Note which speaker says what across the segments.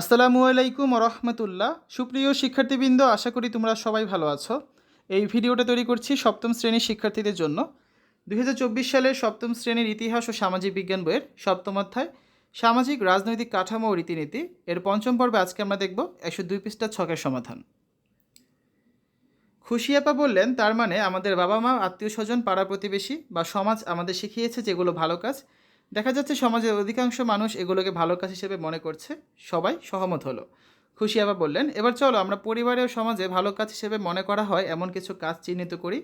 Speaker 1: আসসালামু আলাইকুম রহমতুল্লাহ সুপ্রিয় শিক্ষার্থীবৃন্দ, আশা করি তোমরা সবাই ভালো আছো। এই ভিডিওটা তৈরি করছি সপ্তম শ্রেণির শিক্ষার্থীদের জন্য। দুই হাজার চব্বিশ সালের সপ্তম শ্রেণির ইতিহাস ও সামাজিক বিজ্ঞান বইয়ের সপ্তম অধ্যায়, সামাজিক, রাজনৈতিক কাঠামো ও রীতিনীতি। এর পঞ্চম পর্বে আজকে আমরা দেখব একশো দুই পৃষ্ঠা ছকের সমাধান। খুশিয়াপা বললেন, তার মানে আমাদের বাবা মা আত্মীয় স্বজন পাড়া প্রতিবেশী বা সমাজ আমাদের শিখিয়েছে যেগুলো ভালো কাজ দেখা যাচ্ছে সমাজের অধিকাংশ মানুষ এগুলোকে ভালো কাজ হিসেবে মনে করছে, সবাই সহমত হলো। খুশিয়াপা বললেন, এবার চলো, আমরা পরিবারে ও সমাজে ভালো কাজ হিসেবে মনে করা হয়, এমন কিছু কাজ চিহ্নিত করি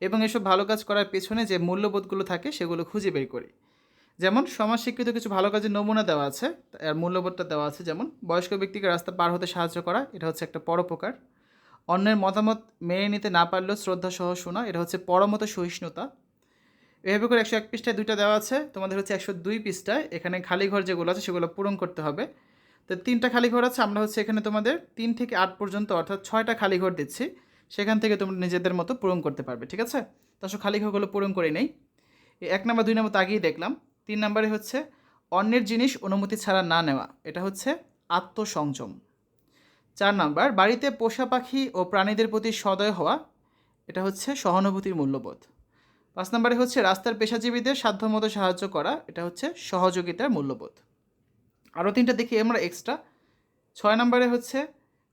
Speaker 1: এবং এসব ভালো কাজ করার পেছনে যে মূল্যবোধগুলো থাকে, সেগুলো খুঁজে বের করি। যেমন সমাজ স্বীকৃত কিছু ভালো কাজের নমুনা দেওয়া আছে আর মূল্যবোধটা দেওয়া আছে, যেমন বয়স্ক ব্যক্তিকে রাস্তা পার হতে সাহায্য করা, এটা হচ্ছে একটা পরোপকার। অন্যের মতামত মেনে নিতে না পারলেও শ্রদ্ধা সহ শোনা, এটা হচ্ছে পরমত সহিষ্ণুতা। এভাবে করে একশো এক পৃষ্ঠায় দুইটা দেওয়া আছে। তোমাদের হচ্ছে একশো দুই পৃষ্ঠায়। এখানে খালি ঘর যেগুলো আছে সেগুলো পূরণ করতে হবে। তো তিনটা খালি ঘর আছে, আমরা হচ্ছে এখানে তোমাদের তিন থেকে আট পর্যন্ত অর্থাৎ ছয়টা খালি ঘর দিচ্ছি। সেখান থেকে তোমরা নিজেদের মতো পূরণ করতে পারবে, ঠিক আছে? তো আসলে খালি ঘরগুলো পূরণ করে নেই। এক নাম্বার, দুই নাম্বার তো আগেই দেখলাম। তিন নাম্বারে হচ্ছে অন্যের জিনিস অনুমতি ছাড়া না নেওয়া, এটা হচ্ছে আত্মসংযম। চার নাম্বার, বাড়িতে পোষা পাখি ও প্রাণীদের প্রতি সদয় হওয়া, এটা হচ্ছে সহানুভূতির মূল্যবোধ। পাঁচ নম্বরে হচ্ছে রাস্তার পেশাজীবীদের সাধ্যমতো সাহায্য করা, এটা হচ্ছে সহযোগিতার মূল্যবোধ। আরও তিনটা দেখি আমরা এক্সট্রা ছয় নম্বরে হচ্ছে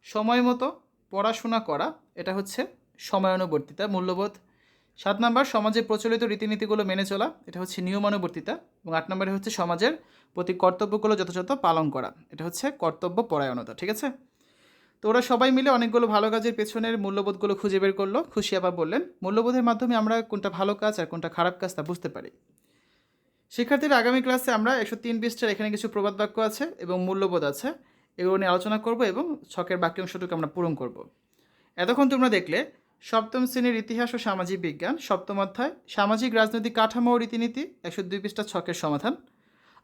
Speaker 1: সময় মতো পড়াশোনা করা, এটা হচ্ছে সময়ানুবর্তিতা, মূল্যবোধ। সাত নম্বর, সমাজে প্রচলিত রীতিনীতিগুলো মেনে চলা, এটা হচ্ছে নিয়মানুবর্তিতা। এবং আট নম্বরে হচ্ছে সমাজের প্রতি কর্তব্যগুলো যথাযথ পালন করা, এটা হচ্ছে কর্তব্য পরায়ণতা, ঠিক আছে? তো ওরা সবাই মিলে অনেকগুলো ভালো কাজের পেছনের মূল্যবোধগুলো খুঁজে বের করল। খুশি আবার বললেন, মূল্যবোধের মাধ্যমে আমরা কোনটা ভালো কাজ আর কোনটা খারাপ কাজ তা বুঝতে পারি। শিক্ষার্থীরা আগামী ক্লাসে আমরা একশো তিন পৃষ্ঠার এখানে কিছু প্রবাদ বাক্য আছে এবং মূল্যবোধ আছে। এগুলো নিয়ে আলোচনা করব এবং ছকের বাক্য অংশটুকু আমরা পূরণ করব। এতক্ষণ তোমরা দেখলে, সপ্তম শ্রেণির ইতিহাস ও সামাজিক বিজ্ঞান, সপ্তম অধ্যায়, সামাজিক রাজনৈতিক কাঠামো ও রীতিনীতি, একশো দুই পৃষ্ঠা ছকের সমাধান।